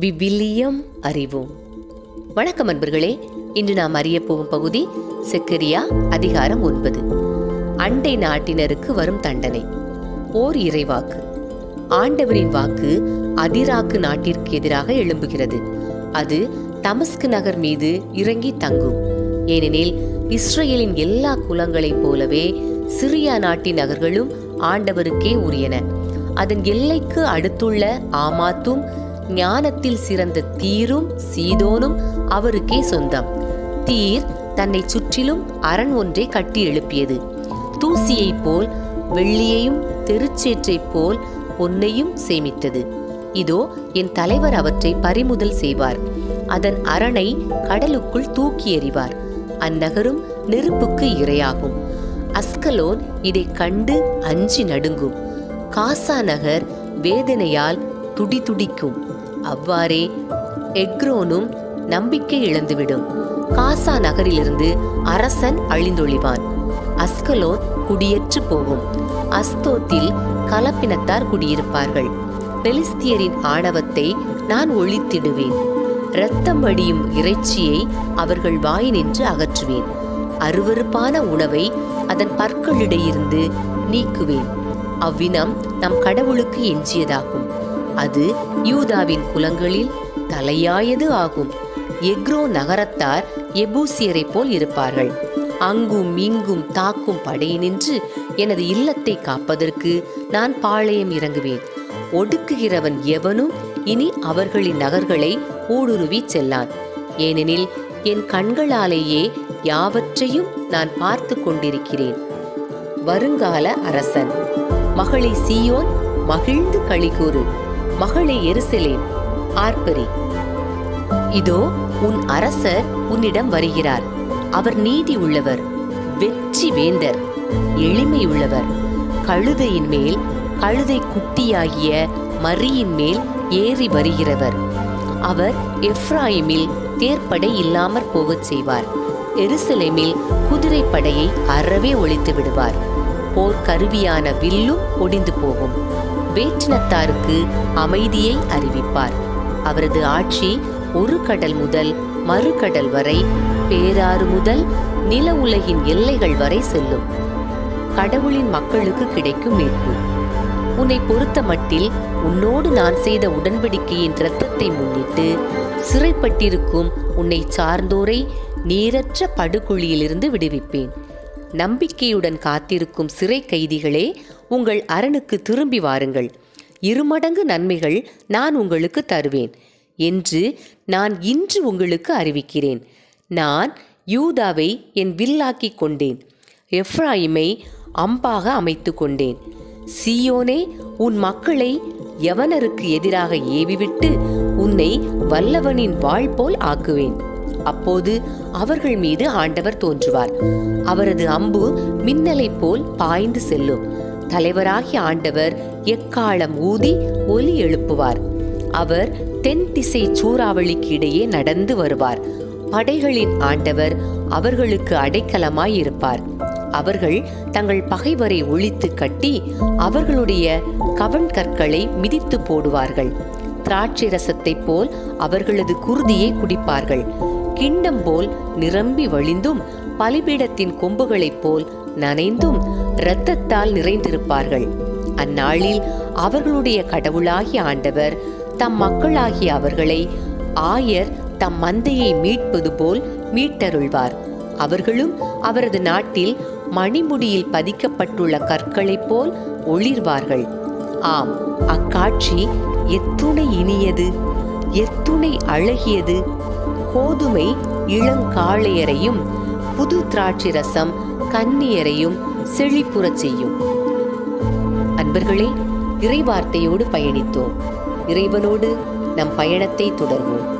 விவிலியம் அறிவோம். வணக்கம் அன்பர்களே இன்று நாம் அறிய போகும் பகுதி செக்கரியா அதிகாரம் ஒன்பது. அண்டை நாட்டினருக்கு வரும் தண்டனை. ஓர் இறைவாக்கு. ஆண்டவரின் வாக்கு அதிராக்கு நாட்டிற்கு எதிராக எழும்புகிறது. அது தமஸ்கு நகர் மீது இறங்கி தங்கும். ஏனெனில் இஸ்ரேலின் எல்லா குலங்களைப் போலவே சிரியா நாட்டின் நகர்களும் ஆண்டவருக்கே உரியன. அதன் எல்லைக்கு அடுத்துள்ள ஆமாத்தும் ஞானத்தில் சிறந்த தீரும் சீதோனும் அவருக்கே சொந்தம். தீர் தன்னை சுற்றிலும் அரண் ஒன்றை கட்டி எழுப்பியது. தூசியைப் போல் வெள்ளியையும் தெருச்சேற்றைப் போல் பொன்னையும் சேமித்தது. இதோ என் தலைவர் அவற்றை பறிமுதல் செய்வார். அதன் அரணை கடலுக்குள் தூக்கி எறிவார். அந்நகரும் நெருப்புக்கு இரையாகும். அஸ்கலோன் இதை கண்டு அஞ்சி நடுங்கும். காசா நகர் வேதனையால் துடிதுடிக்கும். அவ்வாறே எக்ரோனும் நம்பிக்கை இழந்துவிடும். காசா நகரிலிருந்து அரசன் அழிந்தொழிவான். அஸ்கலோத் குடியேற்று போகும். அஸ்தோத்தில் கலப்பினத்தார் குடியிருப்பார்கள். பெலிஸ்தியரின் ஆணவத்தை நான் ஒழித்திடுவேன். இரத்தம் வடியும் இறைச்சியை அவர்கள் வாயினின்று அகற்றுவேன். அருவருப்பான உணவை அதன் பற்களிடையிருந்து நீக்குவேன். அவ்வினம் நம் கடவுளுக்கு எஞ்சியதாகும். அது யூதாவின் குலங்களில் தலையாயது ஆகும். எக்ரோ நகரத்தார் எபூசியரைப் போல் இருப்பார்கள். அங்கும் இங்கும் தாக்கும் படையினின்று எனது இல்லத்தை காப்பதற்கு நான் பாளையம் இறங்குவேன். ஒடுக்குகிறவன் எவனும் இனி அவர்களின் நகர்களை ஊடுருவி செல்லான். ஏனெனில் என் கண்களாலேயே யாவற்றையும் நான் பார்த்து கொண்டிருக்கிறேன். வருங்கால அரசன். மகளை சீயோன் மகிழ்ந்து களிகூறு. மகளை எருசலேம் ஆர்ப்பரி. இதோ உன் அரசர் உன்னிடம் வருகிறார். அவர் நீதி உள்ளவர் வெற்றி வேந்தர் எளிமை உள்ளவர். கழுதையின் மேல் கழுதை குட்டியாகிய மரியின் மேல் ஏறி வருகிறவர். அவர் எஃப்ராயிமில் தேர்ப்படை இல்லாமற் போகச் செய்வார். எருசலேமில் குதிரைப்படையை அறவே ஒழித்து விடுவார். போர் கருவியான வில்லும் ஒடிந்து போகும். வேற்றினத்தாருக்கு அமைதியை அறிவிப்பார். அவரது ஆட்சி ஒரு கடல் முதல் மறுகடல் வரை பேராறு முதல் நில உலகின் எல்லைகள் வரை செல்லும். கடவுளின் மக்களுக்கு கிடைக்கும் மீட்பு. உன்னை பொறுத்த மட்டில் உன்னோடு நான் செய்த உடன்படிக்கையின் இரத்தத்தை முன்னிட்டு சிறைப்பட்டிருக்கும் உன்னை சார்ந்தோரை நீரற்ற படுகுழியிலிருந்து விடுவிப்பேன். நம்பிக்கையுடன் காத்திருக்கும் சிறை கைதிகளே உங்கள் அரணுக்கு திரும்பி வாருங்கள். இருமடங்கு நன்மைகள் நான் உங்களுக்கு தருவேன் என்று நான் இன்று உங்களுக்கு அறிவிக்கிறேன். நான் யூதாவை என் வில்லாக்கிக் கொண்டேன். எஃப்ராயிமை அம்பாக அமைத்து கொண்டேன். சீயோனே உன் மக்களை யவனருக்கு எதிராக ஏவிவிட்டு உன்னை வல்லவனின் வாழ் போல் ஆக்குவேன். அப்போது அவர்கள் மீது ஆண்டவர் தோன்றுவார். அவரது அம்பு மின்னலைப் போல் பாய்ந்து செல்லும். தலைவராகிய ஆண்டவர் எக்காலம் ஊதி ஒலி எழுப்புவார். அவர் தென் திசை சூறாவளிக்கு இடையே நடந்து வருவார். படைகளின் ஆண்டவர் அவர்களுக்கு அடைக்கலமாய் இருப்பார். அவர்கள் தங்கள் பகைவரை ஒழித்து கட்டி அவர்களுடைய கவன் கற்களை மிதித்து போடுவார்கள். திராட்சை ரசத்தை போல் அவர்களது குருதியை குடிப்பார்கள். கிண்ணம் போல் நிரம்பி வழிந்தும் பலிபீடத்தின் கொம்புகளைப் போல் நனைந்தும் இரத்தத்தால் நிறைந்திருப்பார்கள். அந்நாளில் அவர்களுடைய கடவுளாகிய ஆண்டவர் தம் மக்களாகிய அவர்களை ஆயர் தம் மந்தையை மீட்பது போல் மீட்டருள்வார். அவர்களும் அவரது நாட்டில் மணிமுடியில் பதிக்கப்பட்டுள்ள கற்களைப் போல் ஒளிர்வார்கள். ஆம் அக்காட்சி எத்துணை இனியது எத்துணை அழகியது. கோதுமை இளங்காளையரையும் புது திராட்சை ரசம் கன்னியரையும் செழிப்புறச் செய்யும். அன்பர்களே இறைவார்த்தையோடு பயணித்தோம். இறைவனோடு நம் பயணத்தை தொடர்வோம்.